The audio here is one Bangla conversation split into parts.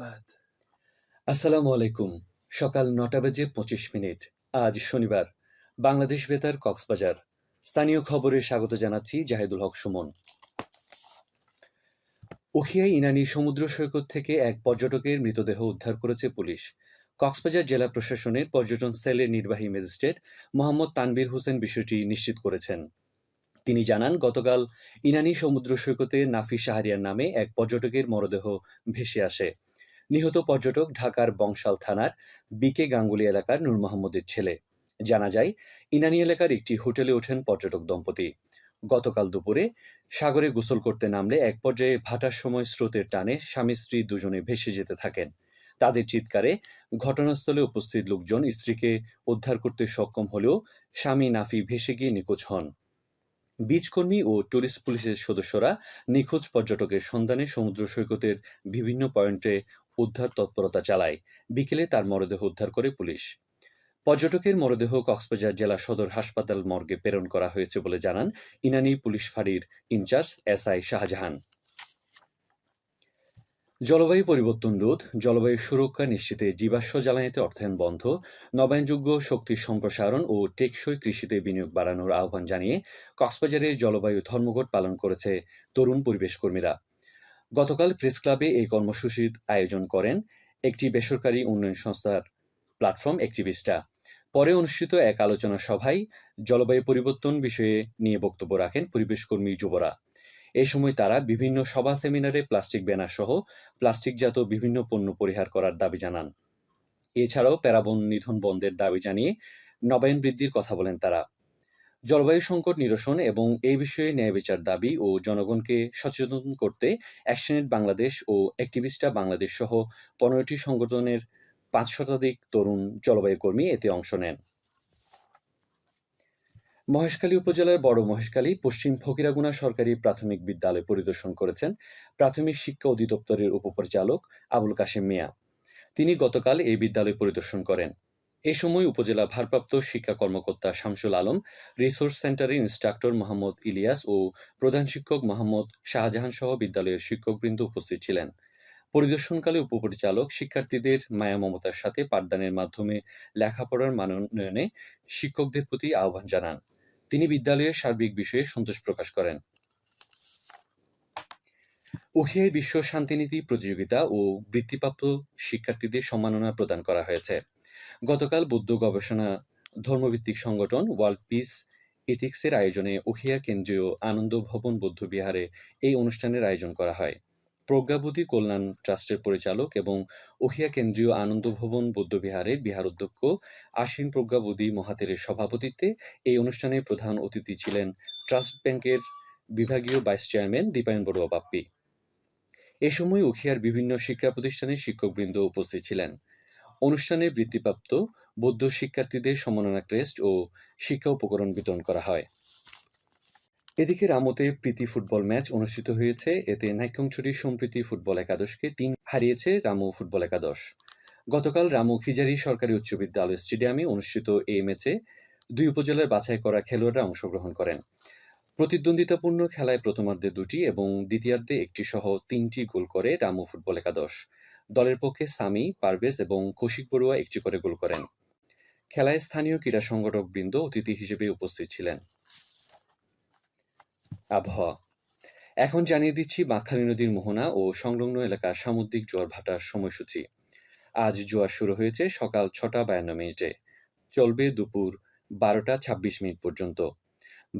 সংবাদ আসসালামু আলাইকুম। সকাল নটা বেজে পঁচিশ মিনিট। আজ শনিবার। বাংলাদেশ বেতার, কক্সবাজার। স্থানীয় খবরে স্বাগত জানাচ্ছি জাহেদুল হক সুমন। উখিয়াই ইনানি সমুদ্র সৈকত থেকে এক পর্যটকের মৃতদেহ উদ্ধার করেছে পুলিশ। কক্সবাজার জেলা প্রশাসনের পর্যটন সেলের নির্বাহী ম্যাজিস্ট্রেট মোহাম্মদ তানবির হোসেন বিষয়টি নিশ্চিত করেছেন। তিনি জানান, গতকাল ইনানি সমুদ্র সৈকতে নাফি শাহরিয়ার নামে এক পর্যটকের মরদেহ ভেসে আসে। নিহত পর্যটক ঢাকার বংশাল থানার বিকে গাঙ্গুলি এলাকার নূর মোহাম্মদের ছেলে। জানা যায়, ইনানি এলাকার একটি হোটেলে ওঠেন পর্যটক দম্পতি। গতকাল দুপুরে সাগরে গোসল করতে নামলে এক পর্যায়ে ভাটার সময় স্রোতের টানে স্বামী স্ত্রী দুজনে ভেসে যেতে থাকেন। তাদের চিৎকারে ঘটনাস্থলে উপস্থিত লোকজন স্ত্রীকে উদ্ধার করতে সক্ষম হলেও স্বামী নাফি ভেসে গিয়ে নিখোঁজ হন। বিচকর্মী ও টুরিস্ট পুলিশের সদস্যরা নিখোঁজ পর্যটকের সন্ধানে সমুদ্র সৈকতের বিভিন্ন পয়েন্টে উদ্ধার তৎপরতা চালায়। বিকেলে তার মরদেহ উদ্ধার করে পুলিশ। পর্যটকের মরদেহ কক্সবাজার জেলা সদর হাসপাতাল মর্গে প্রেরণ করা হয়েছে বলে জানান ইনানি পুলিশ ফাঁড়ির ইনচার্জ এস আই শাহজাহান। জলবায়ু পরিবর্তন রোধ, জলবায়ু সুরক্ষা নিশ্চিতে জীবাশ্ম জ্বালানিতে অর্থায়ন বন্ধ, নবায়নযোগ্য শক্তির সম্প্রসারণ ও টেকসই কৃষিতে বিনিয়োগ বাড়ানোর আহ্বান জানিয়ে কক্সবাজারের জলবায়ু ধর্মঘট পালন করেছে তরুণ পরিবেশ কর্মীরা গতকাল প্রেস ক্লাবে এই কর্মসূচির আয়োজন করেন একটি বেসরকারি উন্নয়ন সংস্থার প্ল্যাটফর্ম অ্যাক্টিভিস্টরা পরে অনুষ্ঠিত এক আলোচনা সভায় জলবায়ু পরিবর্তন বিষয়ে নিয়ে বক্তব্য রাখেন পরিবেশকর্মী যুবরা। এই সময় তারা বিভিন্ন সভা, সেমিনারে প্লাস্টিক ব্যানার সহ প্লাস্টিকজাত বিভিন্ন পণ্য পরিহার করার দাবি জানান। এছাড়াও প্যারাবন নিধন বন্ধের দাবি জানিয়ে নবায়ন বৃদ্ধির কথা বলেন তারা। জলবায়ু সংকট নিরসন এবং এই বিষয়ে ন্যায় বিচার দাবি ও জনগণকে সচেতন করতে অ্যাকশনেট বাংলাদেশ ও অ্যাক্টিভিস্টরা বাংলাদেশ সহ পনেরোটি সংগঠনের পাঁচ শতাধিক তরুণ জলবায়ু কর্মী এতে অংশ নেন। মহেশখালী উপজেলার বড় মহেশখালী, পশ্চিম ফকিরাগুনা সরকারি প্রাথমিক বিদ্যালয় পরিদর্শন করেছেন প্রাথমিক শিক্ষা অধিদপ্তরের উপপরিচালক আবুল কাশেম মিয়া। তিনি গতকাল এই বিদ্যালয় পরিদর্শন করেন। এ সময় উপজেলা ভারপ্রাপ্ত শিক্ষা কর্মকর্তা শামসুল আলম, রিসোর্স সেন্টারের ইন্সট্রাক্টর মোহাম্মদ ইলিয়াস ও প্রধান শিক্ষক মোহাম্মদ শাহজাহান সহ বিদ্যালয়ের শিক্ষকবৃন্দ উপস্থিত ছিলেন। পরিদর্শনকালে উপপরিচালক শিক্ষার্থীদের মায়া মমতার সাথে পাঠদানের মাধ্যমে লেখাপড়ার মানোন্নয়নে শিক্ষকদের প্রতি আহ্বান জানান। তিনি বিদ্যালয়ের সার্বিক বিষয়ে সন্তোষ প্রকাশ করেন। উখিয়ায় বিশ্ব শান্তিনীতি প্রতিযোগিতা ও বৃত্তিপ্রাপ্ত শিক্ষার্থীদের সম্মাননা প্রদান করা হয়েছে। গতকাল বৌদ্ধ গবেষণা ধর্মভিত্তিক সংগঠন ওয়ার্ল্ড পিস এথিক্সের আয়োজনে উখিয়া কেন্দ্রীয় আনন্দ ভবন বৌদ্ধ বিহারে এই অনুষ্ঠানের আয়োজন করা হয়। প্রজ্ঞাবতী কল্যাণ ট্রাস্টের পরিচালক এবং উখিয়া কেন্দ্রীয় আনন্দ ভবন বৌদ্ধবিহারের বিহার অধ্যক্ষ আশ্বিন প্রজ্ঞাবতী মহাতেরের সভাপতিত্বে এই অনুষ্ঠানে প্রধান অতিথি ছিলেন ট্রাস্ট ব্যাংকের বিভাগীয় ভাইস চেয়ারম্যান দীপায়ন বড়ুয়া বাপ্পি। এ সময় উখিয়ার বিভিন্ন শিক্ষা প্রতিষ্ঠানের শিক্ষকবৃন্দ উপস্থিত ছিলেন। অনুষ্ঠানে বৃত্তিপ্রাপ্ত বৌদ্ধ শিক্ষার্থীদের সম্মাননা ক্রেস্ট ও শিক্ষা উপকরণ বিতরণ করা হয়। এদিকে রামতে প্রীতি ফুটবল ম্যাচ অনুষ্ঠিত হয়েছে। এতে নাইকংছড়ি সম্প্রীতি ফুটবল একাদশকে তিন হারিয়েছে রামু ফুটবল একাদশ। গতকাল রামু খিজারি সরকারি উচ্চ বিদ্যালয় স্টেডিয়ামে অনুষ্ঠিত এই ম্যাচে দুই উপজেলার বাছাই করা খেলোয়াড়রা অংশগ্রহণ করেন। প্রতিদ্বন্দ্বিতাপূর্ণ খেলায় প্রথমার্ধে দুটি এবং দ্বিতীয়ার্ধে একটি সহ তিনটি গোল করে রামু ফুটবল একাদশ। দলের পক্ষে সামি, পারভেজ এবং কৌশিক বড়ুয়া একটি করে গোল করেন। খেলায় স্থানীয় ক্রীড়া সংগঠক বৃন্দ অতিথি হিসেবে উপস্থিত ছিলেন। আবহাওয়া। এখন জানিয়ে দিচ্ছি বাঁকখালী নদীর মোহনা ও সংলগ্ন এলাকার সামুদ্রিক জোয়ার ভাটার সময়সূচি। আজ জোয়ার শুরু হয়েছে সকাল ছটা বায়ান্ন মিনিটে। চলবে দুপুর বারোটা ছাব্বিশ মিনিট পর্যন্ত।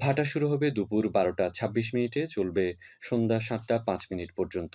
ভাটা শুরু হবে দুপুর বারোটা ছাব্বিশ মিনিটে, চলবে সন্ধ্যা সাতটা পাঁচ মিনিট পর্যন্ত।